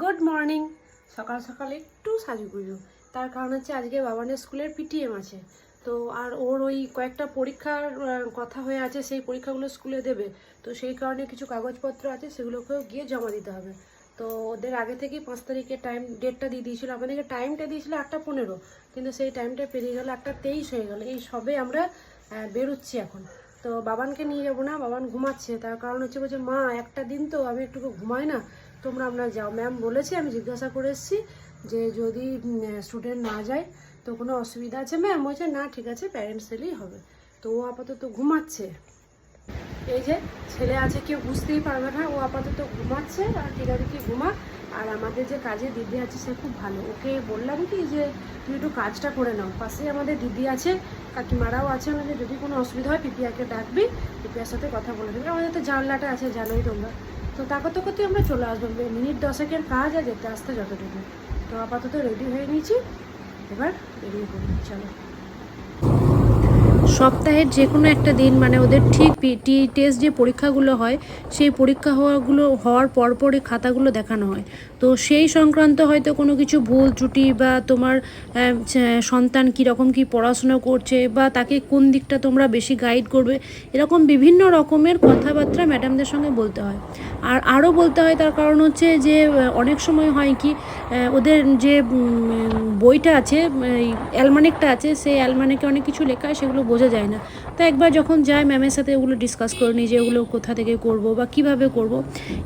Good morning সকাল সকাল একটু সাজুগুজু। তার কারণ হচ্ছে আজকে বাবানের স্কুলের পিটিএম আছে। তো আর ওর ওই কয়েকটা পরীক্ষার কথা হয়ে আছে, সেই পরীক্ষাগুলো স্কুলে দেবে। তো সেই কারণে কিছু কাগজপত্র আছে, সেগুলোকেও গিয়ে জমা দিতে হবে। তো ওদের আগে থেকেই পাঁচ তারিখে টাইম ডেটটা দিয়ে দিয়েছিল। আমাদেরকে টাইমটা দিয়েছিল আটটা পনেরো, কিন্তু সেই টাইমটা পেরিয়ে গেল আটটা তেইশ হয়ে গেল। এই সবে আমরা বেরোচ্ছি এখন। তো বাবানকে নিয়ে যাব না, বাবান ঘুমাচ্ছে। তার কারণ হচ্ছে বলছে, মা, একটা দিন তো আমি একটু ঘুমাই না। তোমরা আপনারা যাও। ম্যাম বলেছে, আমি জিজ্ঞাসা করে এসেছি যে যদি স্টুডেন্ট না যায় তো কোনো অসুবিধা আছে? ম্যাম বলছে, না, ঠিক আছে প্যারেন্টস এলেই হবে। তো ও আপাতত ঘুমাচ্ছে। এই যে ছেলে আছে, কেউ বুঝতেই পারবে না, ও আপাতত ঘুমাচ্ছে আর ঠিক আছে কি ঘুমা। আর আমাদের যে কাজে দিদি আছে, সে খুব ভালো। ওকে বললাম কি যে তুই একটু কাজটা করে নাও। পাশেই আমাদের দিদি আছে, কাকিমারাও আছে ওনাদের যদি কোনো অসুবিধা হয়, পিপিয়াকে ডাকবি, পিপিয়ার সাথে কথা বলে দেবে। আমাদের তো জানলাটা আছে, জানোই তোমরা। তো তা করতে করতে আমরা চলে আসব। মিনিট দশেকের কাজ আর যেতে আসতে যতটুকু। তো আপাতত রেডি হয়ে নিয়েছি। এবার বেরিয়ে পড়ি, চলো। সপ্তাহের যে কোনো একটা দিন মানে ওদের ঠিক পিটি টেস্ট যে পরীক্ষাগুলো হয়, সেই পরীক্ষা হওয়াগুলো হওয়ার পরপরই খাতাগুলো দেখানো হয়। তো সেই সংক্রান্ত হয়তো কোনো কিছু ভুল ত্রুটি বা তোমার সন্তান কীরকম কী পড়াশোনা করছে বা তাকে কোন দিকটা তোমরা বেশি গাইড করবে, এরকম বিভিন্ন রকমের কথাবার্তা ম্যাডামদের সঙ্গে বলতে হয়। আর আরও বলতে হয় তার কারণ হচ্ছে যে অনেক সময় হয় কি ওদের যে বইটা আছে অ্যালমানিকটা আছে, সেই অ্যালমানিকে অনেক কিছু লেখা হয়, সেগুলো বোঝা যায় না। তো একবার যখন যায় ম্যামের সাথে ওগুলো ডিসকাস করে নিই যে ওগুলো কোথা থেকে করব বা কীভাবে করব,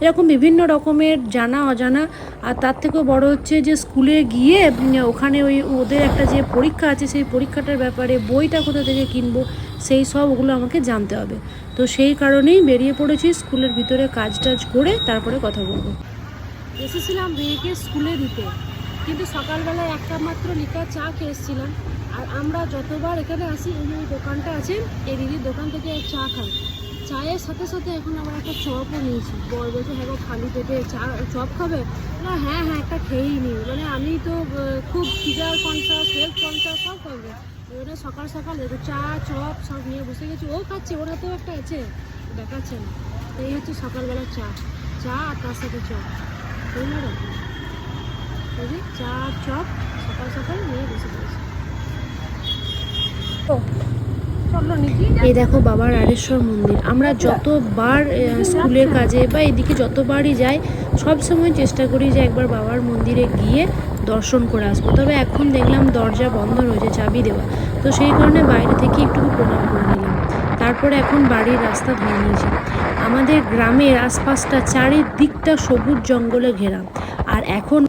এরকম বিভিন্ন রকমের জানা অজানা, আর তার থেকেও বড় হচ্ছে যে স্কুলে গিয়ে ওখানে ওই ওদের একটা যে পরীক্ষা আছে, সেই পরীক্ষাটার ব্যাপারে বইটা কোথা থেকে কিনবো, সেই সব ওগুলো আমাকে জানতে হবে। তো সেই কারণেই বেরিয়ে পড়েছি স্কুলের ভিতরে কাজ টাজ করে তারপরে কথা বলব। এসেছিলাম মেয়েকে স্কুলে দিতে। কিন্তু সকালবেলায় একটা মাত্র লিটার চা খেয়ে এসেছিলাম। আর আমরা যতবার এখানে আসি এই যে দোকানটা আছে এই দিদির দোকান থেকে চা খাই চায়ের সাথে সাথে এখন আমরা একটা চপও নিয়েছি বর বলছে হ্যাঁ খালি পেটে চা, চপ খাবে? না হ্যাঁ হ্যাঁ একটা খেয়েই নিই মানে আমি তো খুব ফিগার কনসাস, হেলথ কনসাস সব করবে। এবারে সকাল সকাল দেখো চা, চপ সব নিয়ে বসে গেছি। ও খাচ্ছে, ওরা তো একটা আছে, দেখাচ্ছে না। এই হচ্ছে সকালবেলা চা। চা আর তার সাথে চপ। না এই দেখো বাবার আরেশ্বর মন্দির। আমরা যতবার স্কুলের কাজে বা এদিকে যতবারই যাই, সব সময় চেষ্টা করি যে একবার বাবার মন্দিরে গিয়ে দর্শন করে আসব। তবে এখন দেখলাম দরজা বন্ধ রয়েছে, চাবি দেওয়া। তো সেই কারণে বাইরে থেকে একটু প্রণাম করে নিলাম। তারপরে এখন বাড়ির রাস্তা ধরে নিয়েছি। আমাদের গ্রামের আশপাশটা চারিদিকটা সবুজ জঙ্গলে ঘেরা। আর এখন